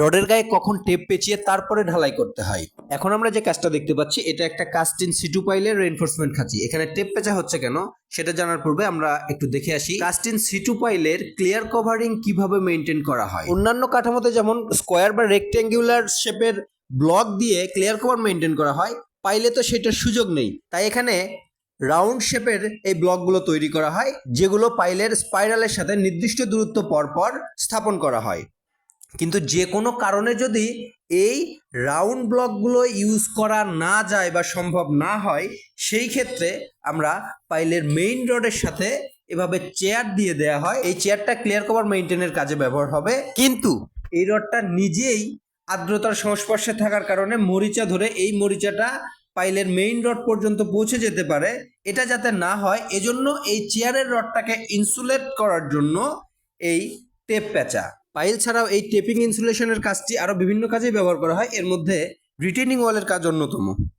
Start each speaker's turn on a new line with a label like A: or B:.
A: রডের গায়ে কখন টেপ পেঁচিয়ে তারপরে ঢালাই করতে হয়। এখন আমরা যে কাজটা দেখতে পাচ্ছি, এটা একটা কাস্টিন সিটু পাইলের রেনফোর্সমেন্ট খাঁচি। এখানে টেপ পেঁচা হচ্ছে কেন, সেটা জানার পূর্বে আমরা একটু দেখে আসি। কাস্টিন সিটু পাইলের ক্লিয়ার কভারিং কীভাবে মেনটেন করা হয়? অন্যান্য কাঠামোতে যেমন স্কোয়ার বা রেক্টেঙ্গুলার শেপের ব্লক দিয়ে ক্লিয়ার কভার মেনটেন করা হয় পাইলে তো সেটার সুযোগ নেই। তাই এখানে রাউন্ড শেপের এই ব্লকগুলো তৈরি করা হয়, যেগুলো পাইলের স্পাইরালের সাথে নির্দিষ্ট দূরত্ব পর পর স্থাপন করা হয়। কিন্তু যে কোনো কারণে যদি এই রাউন্ড ব্লকগুলো ইউজ করা না যায় বা সম্ভব না হয়, সেই ক্ষেত্রে আমরা পাইলের মেইন রডের সাথে এভাবে চেয়ার দিয়ে দেয়া হয়। এই চেয়ারটা ক্লিয়ার কভার মেইনটেনের কাজে ব্যবহার হবে। কিন্তু এই রডটা নিজেই আর্দ্রতার সংস্পর্শে থাকার কারণে মরিচা ধরে এই মরিচাটা পাইলের মেইন রড পর্যন্ত পৌঁছে যেতে পারে। এটা যাতে না হয়, এজন্য এই চেয়ারের রডটাকে ইনসুলেট করার জন্য এই টেপ প্যাঁচা। পাইল ছাড়াও এই টেপিং ইনসুলেশনের কাজটি আরও বিভিন্ন কাজেই ব্যবহার করা হয়। এর মধ্যে রিটেনিং ওয়ালের কাজ অন্যতম।